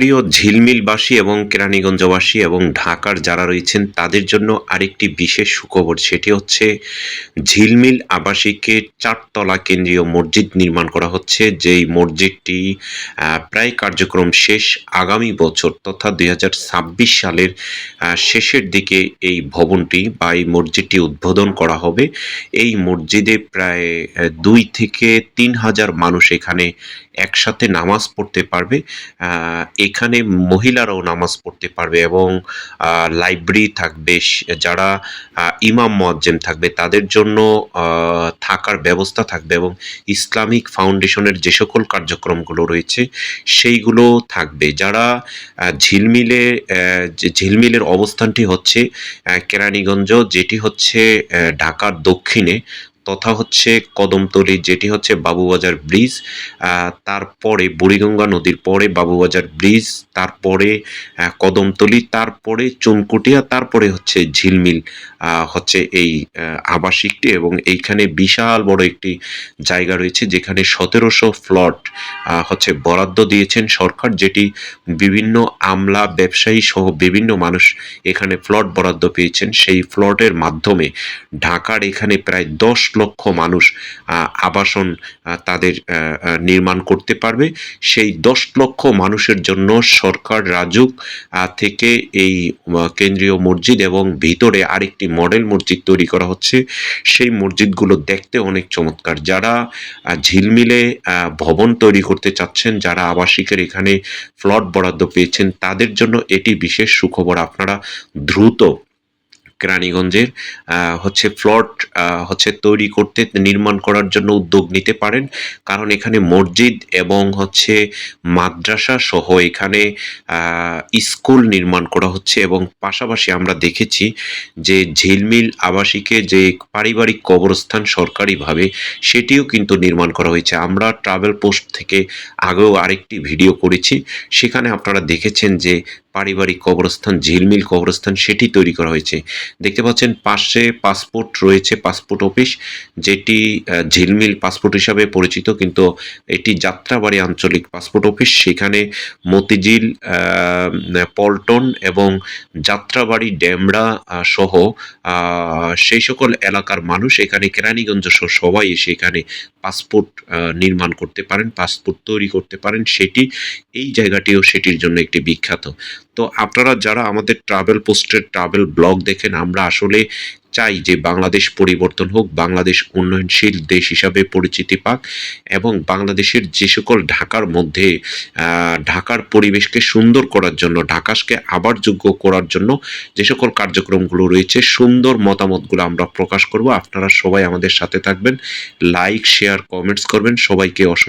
প্রিয় ঝিলমিলবাসী এবং কেরানীগঞ্জবাসী এবং ঢাকার যারা রয়েছেন, তাদের জন্য আরেকটি বিশেষ সুখবর। সেটি হচ্ছে, ঝিলমিল আবাসিকে চারতলা কেন্দ্রীয় মসজিদ নির্মাণ করা হচ্ছে, যেই মসজিদটি প্রায় কার্যক্রম শেষ আগামী বছর তথা দুই হাজার ছাব্বিশ সালের শেষের দিকে এই ভবনটি বা এই মসজিদটি উদ্বোধন করা হবে। এই মসজিদে প্রায় দুই থেকে তিন হাজার মানুষ এখানে একসাথে নামাজ পড়তে পারবে। এখানে মহিলারাও নামাজ পড়তে পারবে এবং লাইব্রেরি থাকবে যারা ইমাম মোয়াজ্জেম থাকবে, তাদের জন্য থাকার ব্যবস্থা থাকবে এবং ইসলামিক ফাউন্ডেশনের যে সকল কার্যক্রমগুলো রয়েছে, সেইগুলো থাকবে। যারা ঝিলমিলে ঝিলমিলের অবস্থানটি হচ্ছে কেরানীগঞ্জ, যেটি হচ্ছে ঢাকার দক্ষিণে তথা হচ্ছে কদমতলি, যেটি হচ্ছে বাবুবাজার ব্রিজ তারপরে বুড়িগঙ্গা নদীর পরে বাবুবাজার ব্রিজ, তারপরে কদমতলি, তারপরে চুনকুটিয়া, তারপরে হচ্ছে ঝিলমিল হচ্ছে এই আবাসিকটি এবং এইখানে বিশাল বড় একটি জায়গা রয়েছে যেখানে সতেরোশো ফ্লট হচ্ছে বরাদ্দ দিয়েছেন সরকার, যেটি বিভিন্ন আমলা ব্যবসায়ী সহ বিভিন্ন মানুষ এখানে প্লট বরাদ্দ পেয়েছেন। সেই প্লটের মাধ্যমে ঢাকার এখানে প্রায় দশ লক্ষ মানুষ আবাসন তাদের নির্মাণ করতে পারবে। সেই দশ লক্ষ মানুষের জন্য সরকার রাজুক থেকে এই কেন্দ্রীয় মসজিদ এবং ভিতরে আরেকটি মডেল মসজিদ তৈরি করা হচ্ছে। সেই মসজিদগুলো দেখতে অনেক চমৎকার। যারা ঝিলমিলে ভবন তৈরি করতে চাচ্ছেন, যারা আবাসিকের এখানে প্লট বরাদ্দ পেয়েছেন, তাদের জন্য এটি বিশেষ সুখবর। আপনারা দ্রুত কেরানীগঞ্জের হচ্ছে প্লট হচ্ছে তৈরি করতে, নির্মাণ করার জন্য উদ্যোগ নিতে পারেন। কারণ এখানে মসজিদ এবং হচ্ছে মাদ্রাসা সহ এখানে স্কুল নির্মাণ করা হচ্ছে এবং পাশাপাশি আমরা দেখেছি যে ঝিলমিল আবাসিকে যে পারিবারিক কবরস্থান সরকারিভাবে, সেটিও কিন্তু নির্মাণ করা হয়েছে। আমরা ট্রাভেল পোস্ট থেকে আগেও আরেকটি ভিডিও করেছি। সেখানে আপনারা দেখেছেন যে পারিবারিক কবরস্থান, ঝিলমিল কবরস্থান সেটি তৈরি করা হয়েছে। দেখতে পাচ্ছেন, পাশে পাসপোর্ট রয়েছে, পাসপোর্ট অফিস, যেটি ঝিলমিল পাসপোর্ট হিসাবে পরিচিত, কিন্তু এটি যাত্রাবাড়ি আঞ্চলিক পাসপোর্ট অফিস। সেখানে মতিঝিল পল্টন এবং যাত্রাবাড়ি, ডেমরা সহ সেই সকল এলাকার মানুষ এখানে কেরানীগঞ্জ সহ সবাই এসে এখানে পাসপোর্ট নির্মাণ করতে পারেন, পাসপোর্ট তৈরি করতে পারেন। সেটি, এই জায়গাটিও সেটির জন্য একটি বিখ্যাত। তো আপনারা যারা আমাদের ট্রাভেল পোস্টের ট্রাভেল ব্লগ দেখেন, আমরা আসলে চাই যে বাংলাদেশ পরিবর্তন হোক, বাংলাদেশ উন্নয়নশীল দেশ হিসাবে পরিচিতি পাক এবং বাংলাদেশের যে সকল ঢাকার মধ্যে ঢাকার পরিবেশকে সুন্দর করার জন্য ঢাকাকে আবার যোগ্য করার জন্য যে সকল কার্যক্রমগুলো রয়েছে, সুন্দর মতামতগুলো আমরা প্রকাশ করব। আপনারা সবাই আমাদের সাথে থাকবেন লাইক শেয়ার কমেন্টস করবেন, সবাইকে অসংখ্য